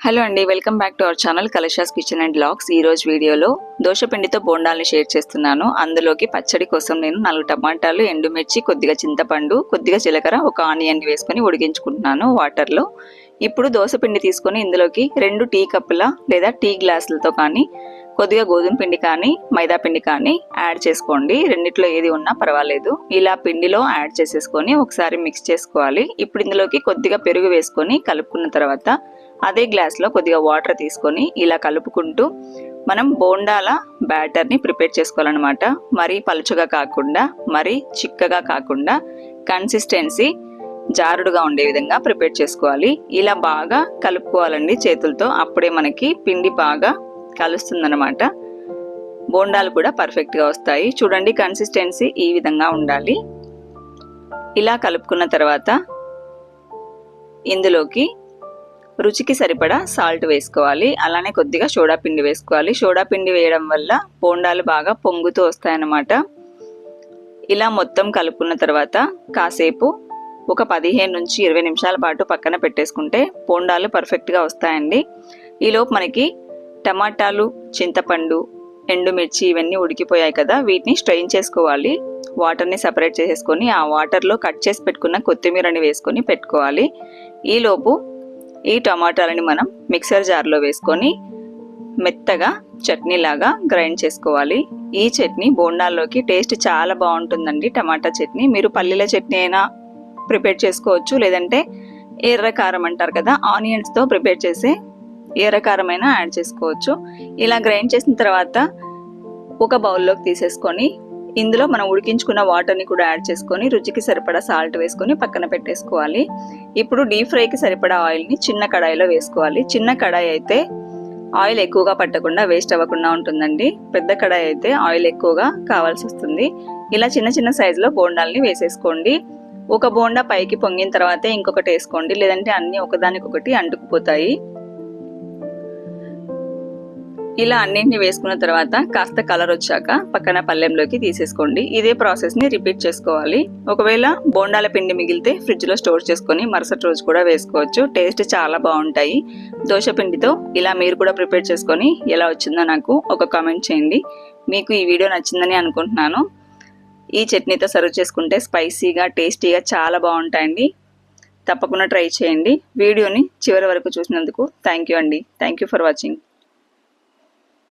Hello అండి welcome back to our channel Kalasha's kitchen and blogs ఈ రోజు వీడియోలో దోశపిండితో బోండాల్ని షేర్ చేస్తున్నాను. అందులోకి పచ్చడి కోసం నేను నాలుగు టమాటాలు ఎండుమిర్చి కొద్దిగా చింతపండు కొద్దిగా జీలకర్ర ఒక ఆనియన్ వేసుకొని ఉడికించుకుంటున్నాను వాటర్లో. ఇప్పుడు దోశపిండి తీసుకొని ఇందులోకి రెండు టీ కప్పుల లేదా టీ గ్లాసులతో కానీ కొద్దిగా గోధుమ పిండి కానీ మైదా పిండి కానీ యాడ్ చేసుకోండి. రెండిట్లో ఏది ఉన్నా పర్వాలేదు. ఇలా పిండిలో యాడ్ చేసేసుకొని ఒకసారి మిక్స్ చేసుకోవాలి. ఇప్పుడు ఇందులోకి కొద్దిగా పెరుగు వేసుకొని కలుపుకున్న తర్వాత అదే గ్లాస్లో కొద్దిగా వాటర్ తీసుకొని ఇలా కలుపుకుంటూ మనం బోండాల బ్యాటర్ని ప్రిపేర్ చేసుకోవాలన్నమాట. మరీ పలుచగా కాకుండా మరీ చిక్కగా కాకుండా కన్సిస్టెన్సీ జారుడుగా ఉండే విధంగా ప్రిపేర్ చేసుకోవాలి. ఇలా బాగా కలుపుకోవాలండి చేతులతో అప్పుడే మనకి పిండి బాగా కలుస్తుందన్నమాట. బోండాలు కూడా పర్ఫెక్ట్గా వస్తాయి. చూడండి కన్సిస్టెన్సీ ఈ విధంగా ఉండాలి. ఇలా కలుపుకున్న తర్వాత ఇందులోకి రుచికి సరిపడా సాల్ట్ వేసుకోవాలి. అలానే కొద్దిగా సోడా పిండి వేసుకోవాలి. సోడా పిండి వేయడం వల్ల బోండాలు బాగా పొంగుతూ వస్తాయన్నమాట. ఇలా మొత్తం కలుపుకున్న తర్వాత కాసేపు ఒక పదిహేను నుంచి ఇరవై నిమిషాల పాటు పక్కన పెట్టేసుకుంటే బోండాలు పర్ఫెక్ట్గా వస్తాయండి. ఈలోపు మనకి టమాటాలు చింతపండు ఎండుమిర్చి ఇవన్నీ ఉడికిపోయాయి కదా. వీటిని స్ట్రెయిన్ చేసుకోవాలి. వాటర్ని సపరేట్ చేసేసుకొని ఆ వాటర్లో కట్ చేసి పెట్టుకున్న కొత్తిమీరని వేసుకొని పెట్టుకోవాలి. ఈలోపు ఈ టమాటాలని మనం మిక్సర్ జార్లో వేసుకొని మెత్తగా చట్నీ లాగా గ్రైండ్ చేసుకోవాలి. ఈ చట్నీ బోండాల్లోకి టేస్ట్ చాలా బాగుంటుందండి టమాటా చట్నీ. మీరు పల్లీల చట్నీ అయినా ప్రిపేర్ చేసుకోవచ్చు. లేదంటే ఎర్ర కారం అంటారు కదా ఆనియన్స్తో ప్రిపేర్ చేసి ఎర్ర యాడ్ చేసుకోవచ్చు. ఇలా గ్రైండ్ చేసిన తర్వాత ఒక బౌల్లోకి తీసేసుకొని ఇందులో మనం ఉడికించుకున్న వాటర్ని కూడా యాడ్ చేసుకొని రుచికి సరిపడా సాల్ట్ వేసుకొని పక్కన పెట్టేసుకోవాలి. ఇప్పుడు డీప్ ఫ్రైకి సరిపడా ఆయిల్ని చిన్న కడాయిలో వేసుకోవాలి. చిన్న కడాయి అయితే ఆయిల్ ఎక్కువగా పట్టకుండా వేస్ట్ అవ్వకుండా ఉంటుందండి. పెద్ద కడాయి అయితే ఆయిల్ ఎక్కువగా కావాల్సి వస్తుంది. ఇలా చిన్న చిన్న సైజులో బోండాల్ని వేసేసుకోండి. ఒక బోండా పైకి పొంగిన తర్వాతే ఇంకొకటి వేసుకోండి. లేదంటే అన్నీ ఒకదానికొకటి అంటుకుపోతాయి. ఇలా అన్నింటిని వేసుకున్న తర్వాత కాస్త కలర్ వచ్చాక పక్కన పల్లెంలోకి తీసేసుకోండి. ఇదే ప్రాసెస్ని రిపీట్ చేసుకోవాలి. ఒకవేళ బోండాల పిండి మిగిలితే ఫ్రిడ్జ్లో స్టోర్ చేసుకొని మరుసటి రోజు కూడా వేసుకోవచ్చు. టేస్ట్ చాలా బాగుంటాయి. దోశ పిండితో ఇలా మీరు కూడా ప్రిపేర్ చేసుకొని ఎలా వచ్చిందో నాకు ఒక కామెంట్ చేయండి. మీకు ఈ వీడియో నచ్చిందని అనుకుంటున్నాను. ఈ చట్నీతో సర్వ్ చేసుకుంటే స్పైసీగా టేస్టీగా చాలా బాగుంటాయండి. తప్పకుండా ట్రై చేయండి. వీడియోని చివరి వరకు చూసినందుకు థ్యాంక్ యూ అండి. Thank you for watching.